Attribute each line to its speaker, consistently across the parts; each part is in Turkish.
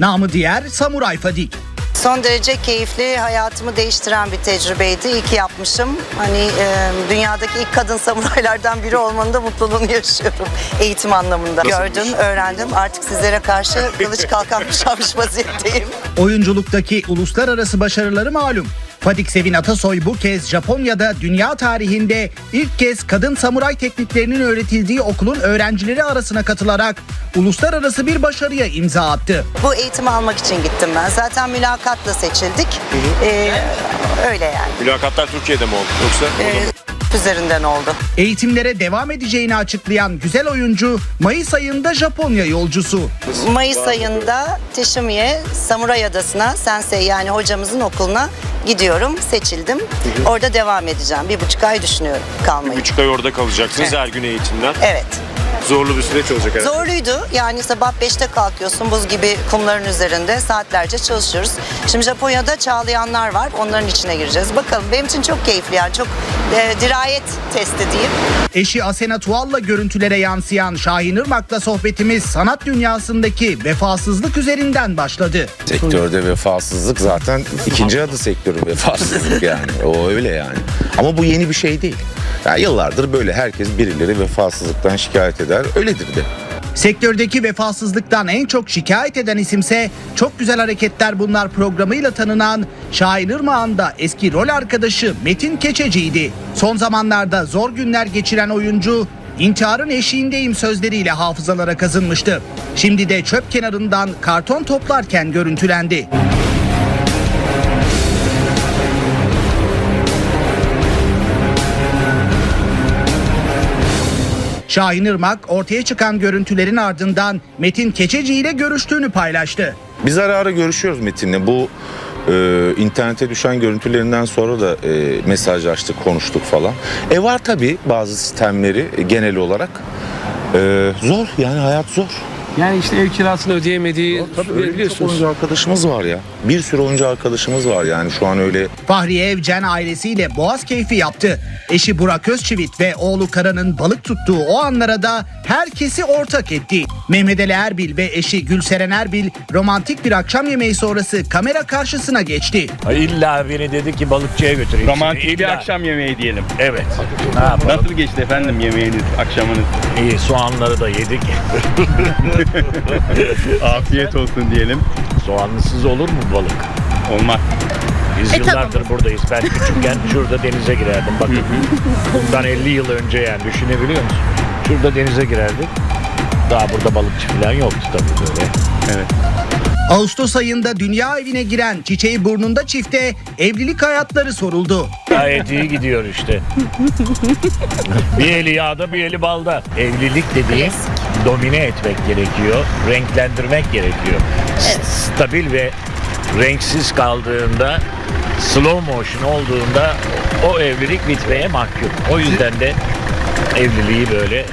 Speaker 1: Namı diğer Samuray Fadik.
Speaker 2: Son derece keyifli, hayatımı değiştiren bir tecrübeydi. İyi ki yapmışım. Hani e, dünyadaki ilk kadın samuraylardan biri olmanın da mutluluğunu yaşıyorum eğitim anlamında. Gördüm, öğrendim. Artık sizlere karşı kılıç kalkan kuşanmış vaziyetteyim.
Speaker 1: Oyunculuktaki uluslararası başarıları malum. Fadik Sevin Atasoy bu kez Japonya'da dünya tarihinde ilk kez kadın samuray tekniklerinin öğretildiği okulun öğrencileri arasına katılarak uluslararası bir başarıya imza attı.
Speaker 2: Bu eğitimi almak için gittim ben. Zaten mülakatla seçildik. E, öyle yani.
Speaker 3: Mülakatlar Türkiye'de mi oldu yoksa?
Speaker 2: E, üzerinden oldu.
Speaker 1: Eğitimlere devam edeceğini açıklayan güzel oyuncu Mayıs ayında Japonya yolcusu.
Speaker 2: Mayıs ayında Teşimiye Samuray Adası'na Sensei yani hocamızın okuluna gidiyorum. Seçildim. Orada devam edeceğim. Bir buçuk ay düşünüyorum kalmayı.
Speaker 3: Üç ay orada kalacaksınız
Speaker 2: Evet.
Speaker 3: her gün eğitimden.
Speaker 2: Evet.
Speaker 3: Zorlu bir süreç olacak herhalde.
Speaker 2: Zorluydu. Yani sabah 5'te kalkıyorsun buz gibi kumların üzerinde saatlerce çalışıyoruz. Şimdi Japonya'da çağlayanlar var. Onların içine gireceğiz. Bakalım benim için çok keyifli yani. Çok e, dirayet testi diyeyim.
Speaker 1: Eşi Asena Tuğal'la görüntülere yansıyan Şahin Irmak'la sohbetimiz sanat dünyasındaki vefasızlık üzerinden başladı.
Speaker 4: Sektörde vefasızlık zaten ikinci adı sektörü vefasızlık yani. O öyle yani. Ama bu yeni bir şey değil. Yani yıllardır böyle herkes birileri vefasızlıktan şikayet eder. Öyledir de.
Speaker 1: Sektördeki vefasızlıktan en çok şikayet eden isimse Çok Güzel Hareketler Bunlar programıyla tanınan Şahin Irmak'ın da eski rol arkadaşı Metin Keçeci'ydi. Son zamanlarda zor günler geçiren oyuncu İntiharın eşiğindeyim sözleriyle hafızalara kazınmıştı. Şimdi de çöp kenarından karton toplarken görüntülendi. Şahin Irmak ortaya çıkan görüntülerin ardından Metin Keçeci ile görüştüğünü paylaştı.
Speaker 4: Biz ara ara görüşüyoruz Metin'le. Bu e, internete düşen görüntülerinden sonra da e, mesajlaştık, konuştuk falan. E var tabii bazı sistemleri e, genel olarak. E, zor yani hayat zor.
Speaker 5: Yani işte ev kirasını ödeyemediği
Speaker 4: Tabii öyle
Speaker 5: biliyorsunuz.
Speaker 4: oyuncu arkadaşımız var ya. Bir sürü oyuncu arkadaşımız var yani şu an öyle
Speaker 1: Fahriye Evcen ailesiyle boğaz keyfi yaptı. Eşi Burak Özçivit ve oğlu Kara'nın balık tuttuğu o anlara da herkesi ortak etti. Mehmet Ali Erbil ve eşi Gülseren Erbil romantik bir akşam yemeği sonrası kamera karşısına geçti.
Speaker 6: Ay İlla beni dedi ki balıkçıya götüreyim.
Speaker 7: Romantik bir
Speaker 6: İlla.
Speaker 7: akşam yemeği diyelim.
Speaker 6: Evet. Ne yapalım?
Speaker 7: Nasıl geçti efendim yemeğiniz, akşamınız?
Speaker 6: İyi soğanları da yedik.
Speaker 7: Afiyet olsun diyelim.
Speaker 6: Soğanlısız olur mu balık?
Speaker 7: Olmaz.
Speaker 6: Biz
Speaker 8: E,
Speaker 6: yıllardır buradayız. Ben küçükken şurada denize girerdim. Bakın bundan 50 yıl önce yani düşünebiliyor musun? Şurada denize girerdik. Daha burada balıkçı falan yoktu tabii böyle.
Speaker 7: Evet.
Speaker 1: Ağustos ayında dünya evine giren çiçeği burnunda çifte evlilik hayatları soruldu.
Speaker 6: Gayet iyi gidiyor işte. bir eli yağda bir eli balda. Evlilik dediğin domine etmek gerekiyor. Renklendirmek gerekiyor. S- Stabil ve renksiz kaldığında slow motion olduğunda o evlilik bitmeye mahkum. O yüzden de evliliği böyle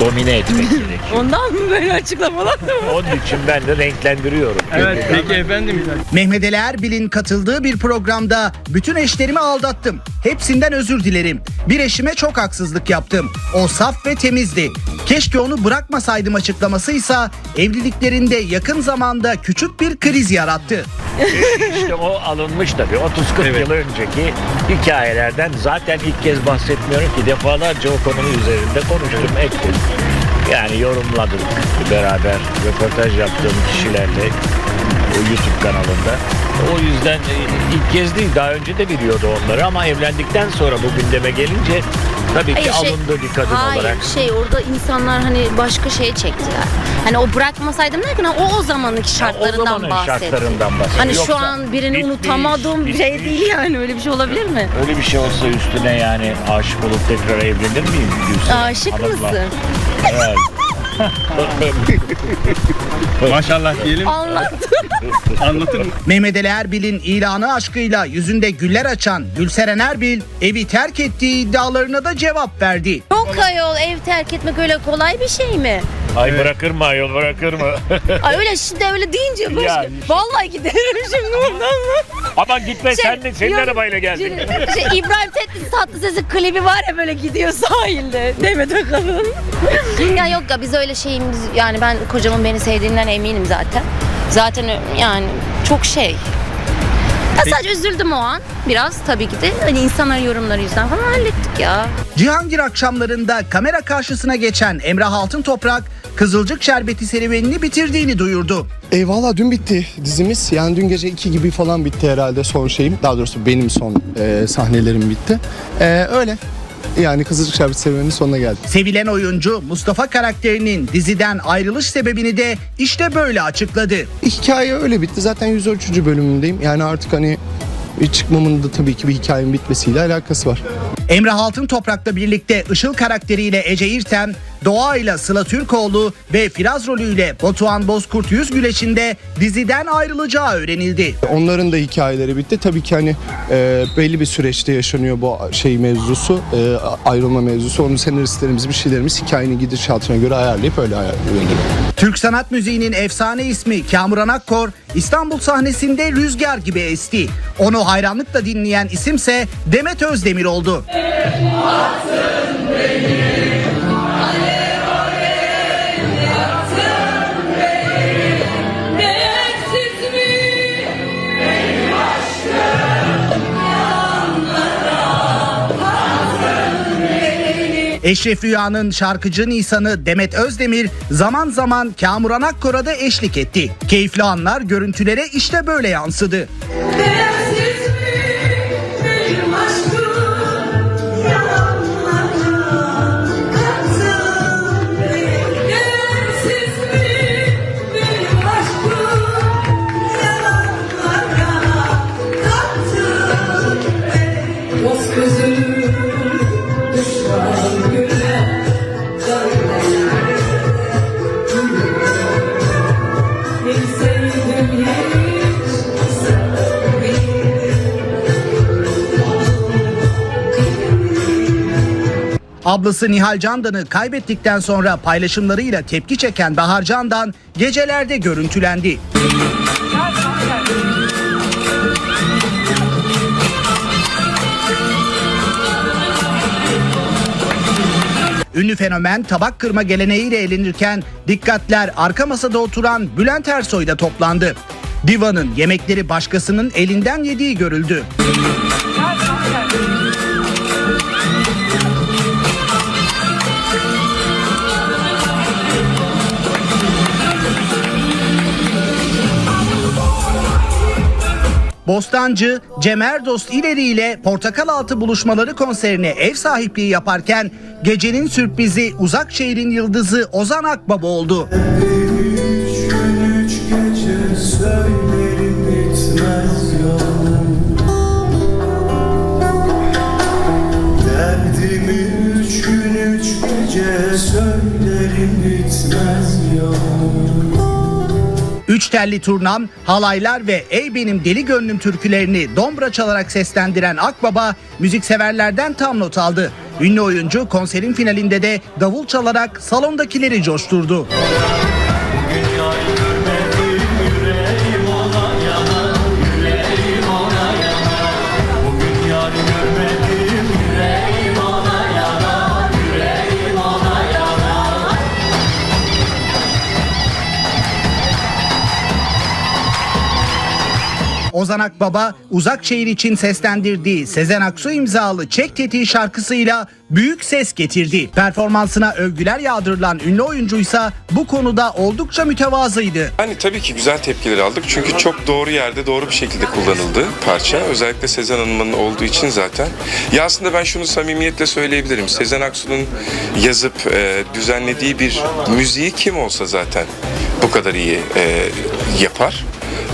Speaker 6: domine etmek gerekiyor.
Speaker 8: Ondan mı böyle açıklamalar mı?
Speaker 6: Onun için ben de renklendiriyorum.
Speaker 7: Evet peki efendim.
Speaker 1: Mehmet Ali Erbil'in katıldığı bir programda bütün eşlerimi aldattım. Hepsinden özür dilerim. Bir eşime çok haksızlık yaptım. O saf ve temizdi. Keşke onu bırakmasaydım açıklamasıysa evliliklerinde yakın zamanda küçük bir kriz yarattı.
Speaker 6: İşte o alınmış tabii. 30-40
Speaker 7: Evet.
Speaker 6: yıl önceki hikayelerden zaten ilk kez bahsetmiyorum ki defalarca o konu üzerinde konuştum, ettim. Yani yorumladık beraber röportaj yaptığım kişilerle YouTube kanalında. O yüzden e, ilk kez değil daha önce de biliyordu onları ama evlendikten sonra bu gündeme gelince tabii ki
Speaker 8: Hayır, şey-
Speaker 6: alındı bir kadın
Speaker 8: Hayır
Speaker 6: olarak.
Speaker 8: şey orada insanlar hani başka şeye çektiler. Hani o bırakmasaydım derken o o zamanki şartlarından
Speaker 6: zamanın
Speaker 8: bahsetti.
Speaker 6: şartlarından bahsediyor.
Speaker 8: Hani şu
Speaker 6: Yoksa
Speaker 8: an birini
Speaker 6: bitmiş,
Speaker 8: unutamadığım bir şey
Speaker 6: bitmiş.
Speaker 8: değil yani öyle bir şey olabilir mi?
Speaker 6: Öyle bir şey olsa üstüne yani aşık olup tekrar evlenir miyim? Gülsüm?
Speaker 8: Aşık
Speaker 6: Hanımla?
Speaker 8: mısın?
Speaker 6: Evet.
Speaker 7: Maşallah diyelim.
Speaker 8: Anlat.
Speaker 7: Anlatır mı?
Speaker 1: Mehmet Ali Erbil'in ilanı aşkıyla yüzünde güller açan Gülseren Erbil evi terk ettiği iddialarına da cevap verdi.
Speaker 8: Çok ayol ev terk etmek öyle kolay bir şey mi?
Speaker 6: Ay bırakır mı ayol bırakır mı?
Speaker 8: Ay öyle şimdi öyle deyince başka.
Speaker 6: Yani.
Speaker 8: Vallahi giderim şimdi oradan mı?
Speaker 6: Aman gitme sen de senin
Speaker 8: yok,
Speaker 6: arabayla geldik.
Speaker 8: Şey, İbrahim Tatlıses tatlı sesi klibi var ya böyle gidiyor sahilde. Demet Akalın. ya yok ya biz öyle şeyimiz yani ben kocamın beni sevdiğinden eminim zaten. Zaten yani çok şey. Ya sadece üzüldüm o an biraz tabii ki de. Hani insanların yorumları yüzünden falan hallettik ya.
Speaker 1: Cihangir akşamlarında kamera karşısına geçen Emrah Altıntoprak Kızılcık Şerbeti serüvenini bitirdiğini duyurdu.
Speaker 9: E valla dün bitti dizimiz. Yani dün gece 2 gibi falan bitti herhalde son şeyim. Daha doğrusu benim son e, sahnelerim bitti. E, öyle. Yani Kızılcık Şerbeti serüveninin sonuna geldik.
Speaker 1: Sevilen oyuncu Mustafa karakterinin diziden ayrılış sebebini de işte böyle açıkladı.
Speaker 9: Hikaye öyle bitti. Zaten 113. bölümündeyim. Yani artık hani çıkmamın da tabii ki bir hikayenin bitmesiyle alakası var.
Speaker 1: Emrah Altın Toprak'la birlikte Işıl karakteriyle Ece İrtem, Doğa ile Sıla Türkoğlu ve Firaz rolüyle Batuhan Bozkurt Yüz Güleç'inde diziden ayrılacağı öğrenildi.
Speaker 9: Onların da hikayeleri bitti. Tabii ki hani e, belli bir süreçte yaşanıyor bu şey mevzusu, e, ayrılma mevzusu. Onun senaristlerimiz, bir şeylerimiz hikayenin gidişatına göre ayarlayıp öyle ayarlıyor.
Speaker 1: Türk sanat müziğinin efsane ismi Kamuran Akkor İstanbul sahnesinde rüzgar gibi esti. Onu hayranlıkla dinleyen isimse Demet Özdemir oldu.
Speaker 10: Değersiz
Speaker 1: Eşref Rüya'nın şarkıcı Nisan'ı Demet Özdemir zaman zaman Kamuran Akkor'a da eşlik etti. Keyifli anlar görüntülere işte böyle yansıdı.
Speaker 10: Değersiz
Speaker 1: Ablası Nihal Candan'ı kaybettikten sonra paylaşımlarıyla tepki çeken Bahar Candan gecelerde görüntülendi. Ünlü fenomen tabak kırma geleneğiyle eğlenirken dikkatler arka masada oturan Bülent Ersoy'da toplandı. Diva'nın yemekleri başkasının elinden yediği görüldü. Bostancı Cem Erdost İleri ile Portakal Altı buluşmaları konserine ev sahipliği yaparken gecenin sürprizi uzak şehrin yıldızı Ozan Akbaba oldu.
Speaker 11: Üç gün üç gece söylerim Üç
Speaker 1: telli turnam, halaylar ve Ey Benim Deli Gönlüm türkülerini dombra çalarak seslendiren Akbaba müzikseverlerden tam not aldı. Ünlü oyuncu konserin finalinde de davul çalarak salondakileri coşturdu. Ozan Akbaba uzak şehir için seslendirdiği Sezen Aksu imzalı Çek Tetiği şarkısıyla büyük ses getirdi. Performansına övgüler yağdırılan ünlü oyuncuysa bu konuda oldukça mütevazıydı.
Speaker 3: Yani tabii ki güzel tepkiler aldık. Çünkü çok doğru yerde doğru bir şekilde kullanıldı parça. Özellikle Sezen Hanım'ın olduğu için zaten. Ya aslında ben şunu samimiyetle söyleyebilirim. Sezen Aksu'nun yazıp e, düzenlediği bir müziği kim olsa zaten bu kadar iyi e, yapar.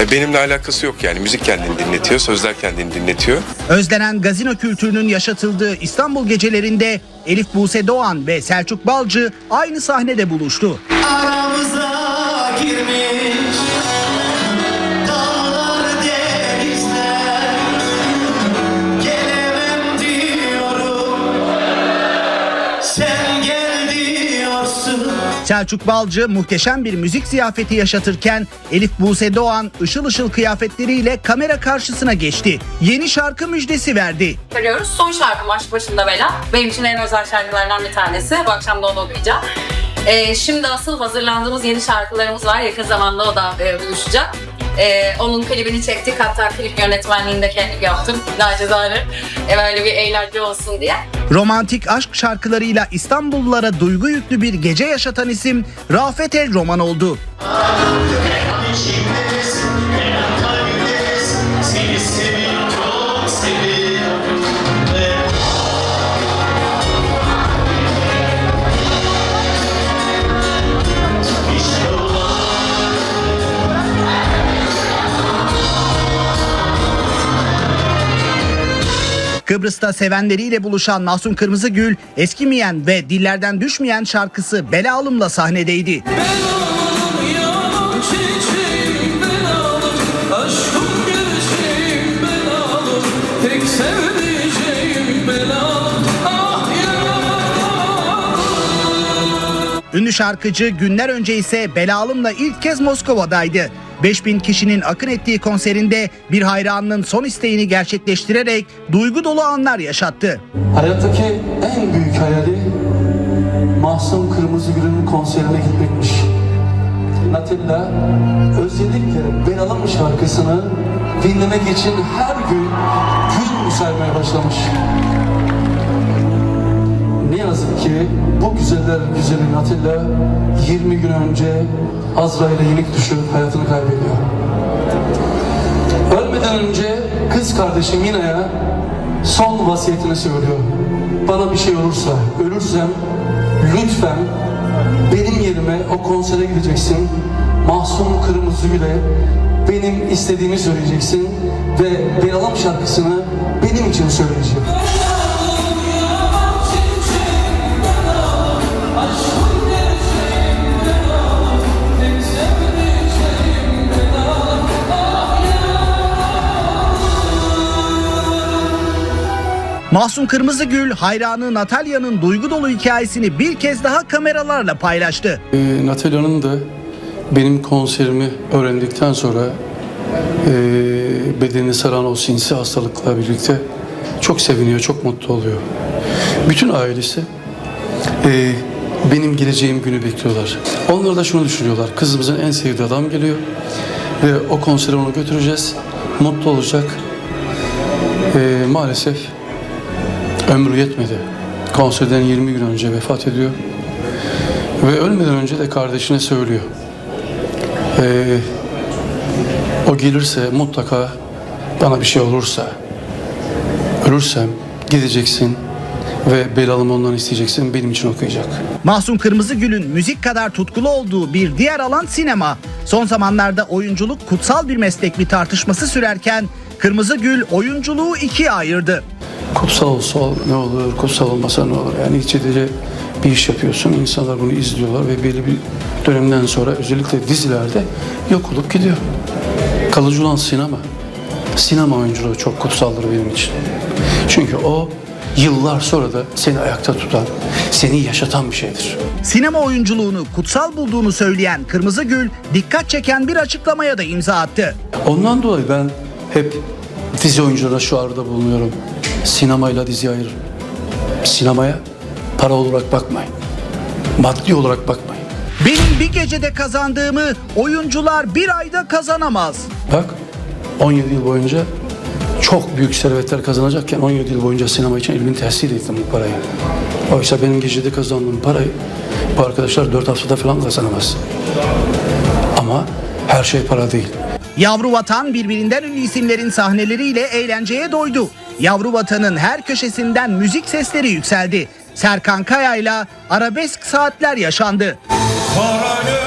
Speaker 3: E, benimle alakası yok yani. Müzik kendini dinletiyor, sözler kendini dinletiyor.
Speaker 1: Özlenen gazino kültürünün yaşatıldığı İstanbul gecelerinde Elif Buse Doğan ve Selçuk Balcı aynı sahnede buluştu.
Speaker 11: Aramıza
Speaker 1: Selçuk Balcı muhteşem bir müzik ziyafeti yaşatırken Elif Buse Doğan ışıl ışıl kıyafetleriyle kamera karşısına geçti. Yeni şarkı müjdesi verdi.
Speaker 12: Görüyoruz. Son şarkım Aşk Başında Bela. Benim için en özel şarkılardan bir tanesi. Bu akşam da onu okuyacağım. Ee, şimdi asıl hazırlandığımız yeni şarkılarımız var. Yakın zamanda o da e, buluşacak. Ee, onun klibini çektik. Hatta klip yönetmenliğini de kendim yaptım. Nacizane. E, böyle bir eğlence olsun diye.
Speaker 1: Romantik aşk şarkılarıyla İstanbullulara duygu yüklü bir gece yaşatan isim Rafet El Roman oldu. Kıbrıs'ta sevenleriyle buluşan Mahsun Kırmızıgül eskimeyen ve dillerden düşmeyen şarkısı Bela Alım'la sahnedeydi.
Speaker 10: Ah
Speaker 1: Ünlü şarkıcı günler önce ise Bela Alım'la ilk kez Moskova'daydı. 5000 kişinin akın ettiği konserinde bir hayranının son isteğini gerçekleştirerek duygu dolu anlar yaşattı.
Speaker 11: Hayattaki en büyük hayali Mahsun Kırmızıgül'ün konserine gitmekmiş. Natilla özellikle Belalım şarkısını dinlemek için her gün gün saymaya başlamış. Yazık ki bu güzeller güzeli Natilla 20 gün önce Azrail'e yenik düşüp hayatını kaybediyor. Ölmeden önce kız kardeşim Mina'ya son vasiyetini söylüyor. Bana bir şey olursa, ölürsem lütfen benim yerime o konsere gideceksin. Mahsun Kırmızıgül'e benim istediğimi söyleyeceksin ve Beyalam şarkısını benim için söyleyecek.
Speaker 1: Mahsun Kırmızıgül hayranı Natalya'nın duygu dolu hikayesini bir kez daha kameralarla paylaştı.
Speaker 11: Ee, Natalya'nın da benim konserimi öğrendikten sonra e, bedenini saran o sinsi hastalıkla birlikte çok seviniyor, çok mutlu oluyor. Bütün ailesi e, benim geleceğim günü bekliyorlar. Onlar da şunu düşünüyorlar, kızımızın en sevdiği adam geliyor ve o konsere onu götüreceğiz, mutlu olacak. E, maalesef ömrü yetmedi. Konserden 20 gün önce vefat ediyor. Ve ölmeden önce de kardeşine söylüyor. Ee, o gelirse mutlaka bana bir şey olursa, ölürsem gideceksin ve belalımı ondan isteyeceksin, benim için okuyacak.
Speaker 1: Mahsun Kırmızıgül'ün müzik kadar tutkulu olduğu bir diğer alan sinema. Son zamanlarda oyunculuk kutsal bir meslek mi tartışması sürerken Kırmızıgül oyunculuğu ikiye ayırdı.
Speaker 11: Kutsal olsa ol- ne olur, kutsal olmasa ne olur? Yani içerice bir iş yapıyorsun, insanlar bunu izliyorlar ve belli bir dönemden sonra özellikle dizilerde yok olup gidiyor. Kalıcı olan sinema. Sinema oyunculuğu çok kutsaldır benim için. Çünkü o yıllar sonra da seni ayakta tutan, seni yaşatan bir şeydir.
Speaker 1: Sinema oyunculuğunu kutsal bulduğunu söyleyen Kırmızıgül dikkat çeken bir açıklamaya da imza attı.
Speaker 11: Ondan dolayı ben hep dizi oyuncularına şu arada bulunuyorum. Sinemayla dizi ayırın. Sinemaya para olarak bakmayın. Maddi olarak bakmayın.
Speaker 1: Benim bir gecede kazandığımı oyuncular bir ayda kazanamaz.
Speaker 11: Bak 17 yıl boyunca çok büyük servetler kazanacakken 17 yıl boyunca sinema için elimin tahsil ettim bu parayı. Oysa benim gecede kazandığım parayı bu arkadaşlar 4 haftada falan kazanamaz. Ama her şey para değil.
Speaker 1: Yavru Vatan birbirinden ünlü isimlerin sahneleriyle eğlenceye doydu. Yavru Vatan'ın her köşesinden müzik sesleri yükseldi. Serkan Kaya'yla arabesk saatler yaşandı.
Speaker 11: Para